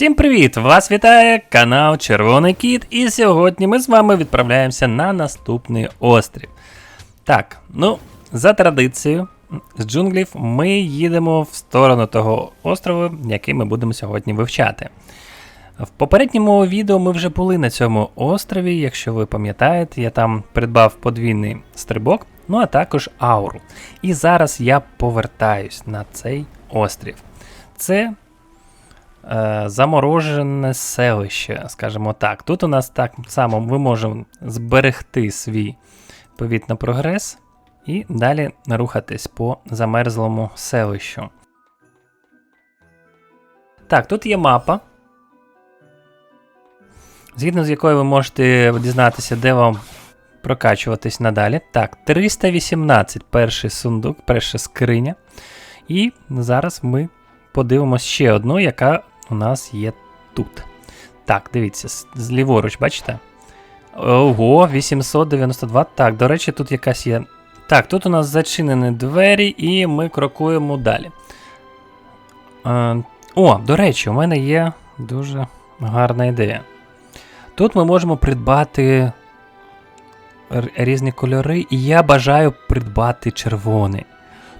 Всім привіт! Вас вітає канал Червоний Кіт, і сьогодні ми з вами відправляємося на наступний острів. Так, ну, за традицією, з джунглів ми їдемо в сторону того острову, який ми будемо сьогодні вивчати. В попередньому відео ми вже були на цьому острові, якщо ви пам'ятаєте, я там придбав подвійний стрибок, ну а також ауру. І зараз я повертаюсь на цей острів. Це заморожене селище, скажімо так. Тут у нас так само ми можемо зберегти свій повіт на прогрес і далі рухатись по замерзлому селищу. Так, тут є мапа, згідно з якою ви можете дізнатися, де вам прокачуватись надалі. Так, 318 перший сундук, перша скриня. І зараз ми подивимось ще одну, яка у нас є тут. Так, дивіться, зліворуч, бачите? Ого, 892. Так, до речі, тут якась є. Так, тут у нас зачинені двері, і ми крокуємо далі. Е, о, до речі, у мене є дуже гарна ідея. Тут ми можемо придбати різні кольори, і я бажаю придбати червоний.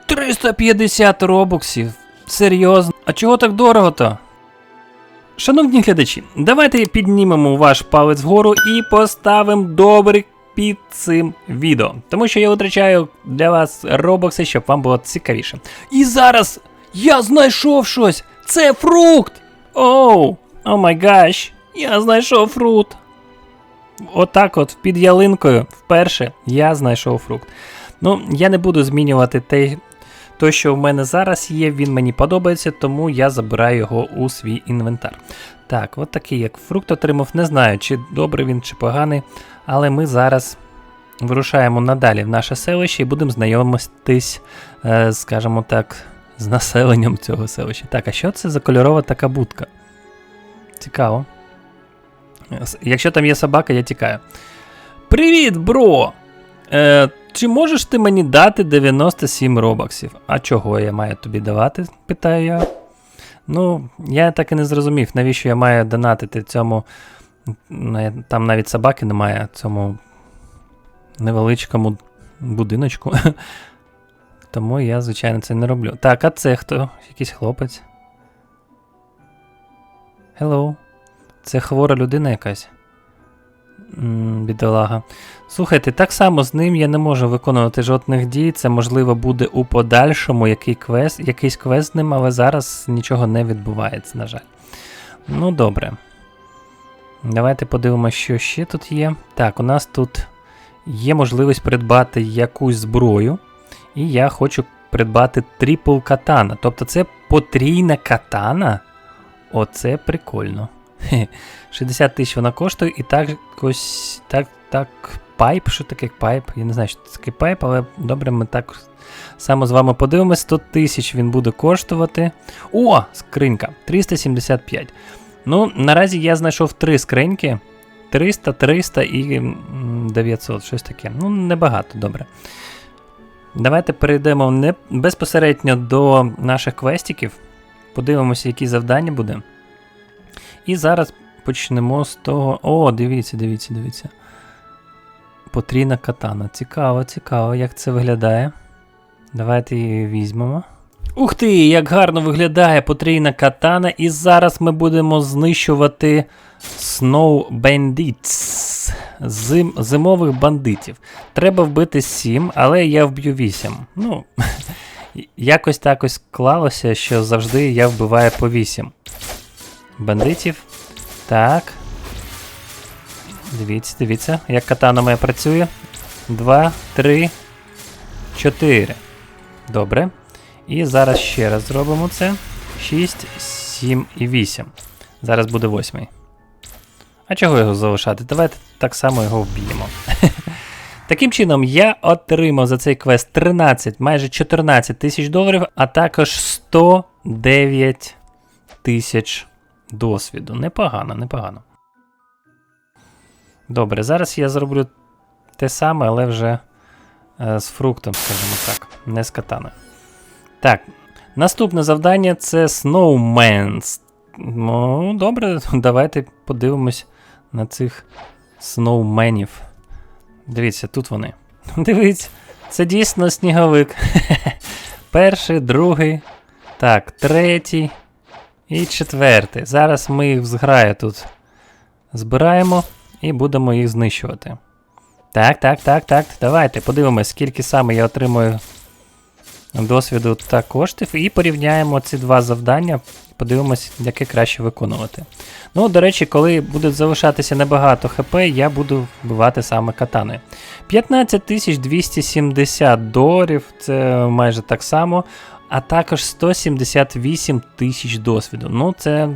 350 робоксів. Серйозно? А чого так дорого-то? Шановні глядачі, давайте піднімемо ваш палець вгору і поставимо добрий під цим відео. Тому що я витрачаю для вас робокси, щоб вам було цікавіше. І зараз я знайшов щось! Це фрукт! Оу! О май гаш! Я знайшов фрукт! Отак от під ялинкою вперше я знайшов фрукт. Ну, я не буду змінювати те, той, що в мене зараз є, він мені подобається, тому я забираю його у свій інвентар. Так, от такий як фрукт отримав. Не знаю, чи добрий він, чи поганий, але ми зараз вирушаємо надалі в наше селище і будемо знайомитись, е, скажімо так, з населенням цього селища. Так, а що це за кольорова така будка? Цікаво. Якщо там є собака, я тікаю. Привіт, бро! Е, чи можеш ти мені дати 97 робоксів? А чого я маю тобі давати? питаю я. Ну, я так і не зрозумів, навіщо я маю донатити цьому. Там навіть собаки немає, цьому невеличкому будиночку. Тому я, звичайно, це не роблю. Так, а це хто? Якийсь хлопець. Hello. Це хвора людина якась. Бідолага. Слухайте, так само з ним я не можу виконувати жодних дій. Це можливо буде у подальшому який квест, якийсь квест з ним, але зараз нічого не відбувається, на жаль. Ну, добре. Давайте подивимося, що ще тут є. Так, у нас тут є можливість придбати якусь зброю. І я хочу придбати трипл катана. Тобто це потрійна катана. Оце прикольно. Хе. 60 тисяч вона коштує, і так ось так, так, пайп. Що таке пайп? Я не знаю, що це таке пайп, але добре, ми так само з вами подивимось. 100 тисяч він буде коштувати. О, скринька! 375. Ну, наразі я знайшов три скриньки. 300, 300 і 900, щось таке. Ну, небагато, добре. Давайте перейдемо не безпосередньо до наших квестиків. Подивимося, які завдання буде. І зараз почнемо з того. О, дивіться, дивіться, дивіться. Потрійна катана. Цікаво, цікаво, як це виглядає. Давайте її візьмемо. Ух ти, як гарно виглядає потрійна катана, і зараз ми будемо знищувати Snow Bandits. Зим, зимових бандитів. Треба вбити 7, але я вб'ю 8. Ну, якось так ось склалося, що завжди я вбиваю по 8 бандитів. Так. Дивіться, дивіться, як катана моя працює. Два, три, чотири. Добре. І зараз ще раз зробимо це. 6, 7 і 8. Зараз буде восьмий. А чого його залишати? Давайте так само його вб'ємо. Таким чином, я отримав за цей квест 13, майже 14 тисяч доларів, а також 109 тисяч досвіду. Непогано, непогано. Добре, зараз я зроблю те саме, але вже е, з фруктом, скажімо так, не з катаною. Так, наступне завдання це Snowman's Ну, добре, давайте подивимось на цих сноуменів. Дивіться, тут вони. Дивіться, це дійсно сніговик. Перший, другий, так, третій і четвертий. Зараз ми їх зграю тут збираємо і будемо їх знищувати. Так, так, так, так. Давайте подивимось, скільки саме я отримую досвіду та коштів, і порівняємо ці два завдання. Подивимось, яке краще виконувати. Ну, до речі, коли будуть залишатися небагато ХП, я буду вбивати саме катаною. 15 270 доларів, це майже так само. А також 178 тисяч досвіду. Ну, це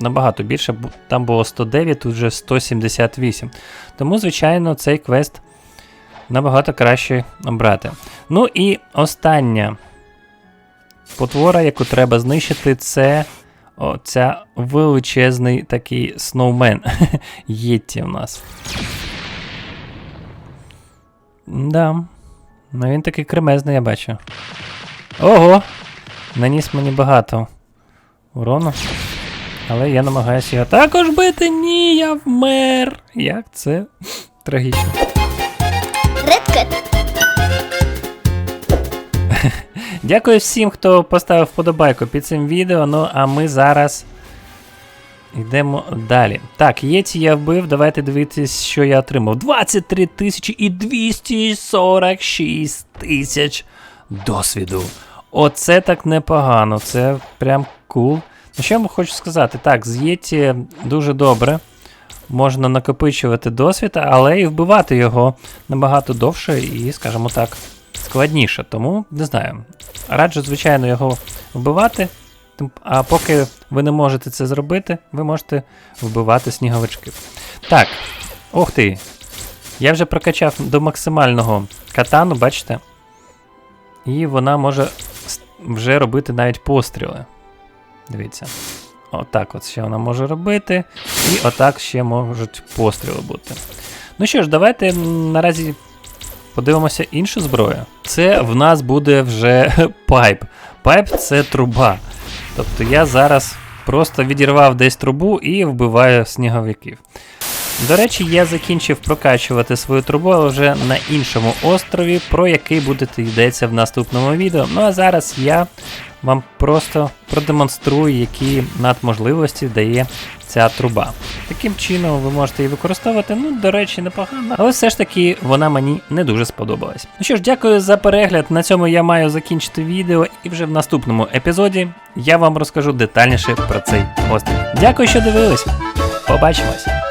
набагато більше, там було 109, тут вже 178. Тому, звичайно, цей квест набагато краще обрати. Ну і остання потвора, яку треба знищити, це оця величезний такий сноумен. Єтті у нас. Да. Ну він такий кремезний, я бачу. Ого! Наніс мені багато урону. Але я намагаюся його також бити. Ні, я вмер. Як це трагічно. Редкет. Дякую всім, хто поставив вподобайку під цим відео. Ну а ми зараз йдемо далі. Так, Єті я вбив. Давайте дивитись, що я отримав. 23 тисячі і 246 тисяч досвіду. Оце так непогано. Це прям кул. Ну, що я хочу сказати? Так, з Єті дуже добре. Можна накопичувати досвід, але і вбивати його набагато довше і, скажімо так, складніше. Тому не знаю. Раджу, звичайно, його вбивати. А поки ви не можете це зробити, ви можете вбивати сніговичків. Так, ух ти. Я вже прокачав до максимального катану, бачите? І вона може вже робити навіть постріли. Дивіться. Отак от ще вона може робити. І отак ще можуть постріли бути. Ну що ж, давайте наразі подивимося іншу зброю. Це в нас буде вже пайп. Пайп це труба. Тобто я зараз просто відірвав десь трубу і вбиваю сніговиків. До речі, я закінчив прокачувати свою трубу, вже на іншому острові, про який буде йдеться в наступному відео. Ну а зараз я вам просто продемонструю, які надможливості дає ця труба. Таким чином ви можете її використовувати, ну, до речі, непогано, але все ж таки вона мені не дуже сподобалась. Ну що ж, дякую за перегляд. На цьому я маю закінчити відео, і вже в наступному епізоді я вам розкажу детальніше про цей острів. Дякую, що дивились. Побачимось!